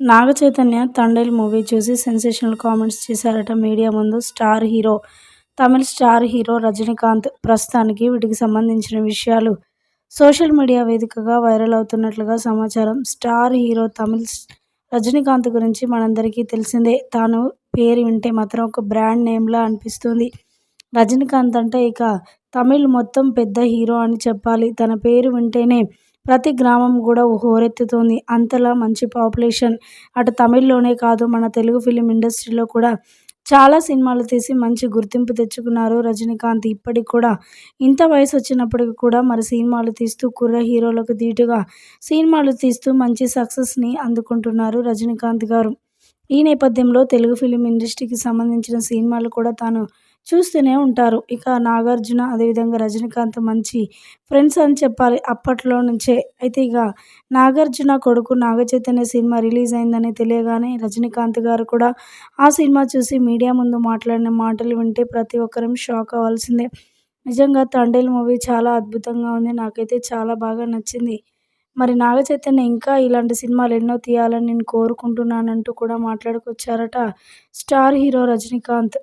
నాగ Chaitanya Thandel movie చూసి sensational comments చేశారట media ముందు స్టార్ హీరో. తమిళ స్టార్ హీరో రజనీకాంత్ ప్రస్తుతానికి వీటికి సంబంధించిన విషయాలు. సోషల్ మీడియా వేదికగా వైరల్ అవుతున్నట్లుగా సమాచారం. స్టార్ హీరో తమిళ రజనీకాంత్ గురించి మనందరికీ తెలిసిందే. తాను పేరు వింటే మాత్రం ఒక బ్రాండ్ నేమ్లా అనిపిస్తుంది. రజనీకాంత్ అంటే ఇక తమిళ్ మొత్తం పెద్ద హీరో అని చెప్పాలి. తన పేరు వింటేనే ప్రతి గ్రామం కూడా హోరెత్తుతోంది. అంతలా మంచి పాపులేషన్. అటు తమిళ్ళోనే కాదు మన తెలుగు ఫిలిం ఇండస్ట్రీలో కూడా చాలా సినిమాలు తీసి మంచి గుర్తింపు తెచ్చుకున్నారు రజనీకాంత్. ఇప్పటికి కూడా ఇంత వయసు వచ్చినప్పటికి కూడా మరి సినిమాలు తీస్తూ కుర్ర హీరోలకు ధీటుగా సినిమాలు తీస్తూ మంచి సక్సెస్ని అందుకుంటున్నారు రజనీకాంత్ గారు. ఈ నేపథ్యంలో తెలుగు ఫిలిం ఇండస్ట్రీకి సంబంధించిన సినిమాలు కూడా తాను చూస్తూనే ఉంటారు. ఇక నాగార్జున అదేవిధంగా రజనీకాంత్ మంచి ఫ్రెండ్స్ అని చెప్పాలి అప్పట్లో నుంచే. అయితే ఇక నాగార్జున కొడుకు నాగచైతన్య సినిమా రిలీజ్ అయిందని తెలియగానే రజనీకాంత్ గారు కూడా ఆ సినిమా చూసి మీడియా ముందు మాట్లాడిన మాటలు వింటే ప్రతి ఒక్కరం షాక్ అవ్వాల్సిందే. నిజంగా తండేల్ మూవీ చాలా అద్భుతంగా ఉంది. నాకైతే చాలా బాగా నచ్చింది. మరి నాగచైతన్య ఇంకా ఇలాంటి సినిమాలు ఎన్నో తీయాలని నేను కోరుకుంటున్నానంటూ కూడా మాట్లాడుకొచ్చారట స్టార్ హీరో రజనీకాంత్.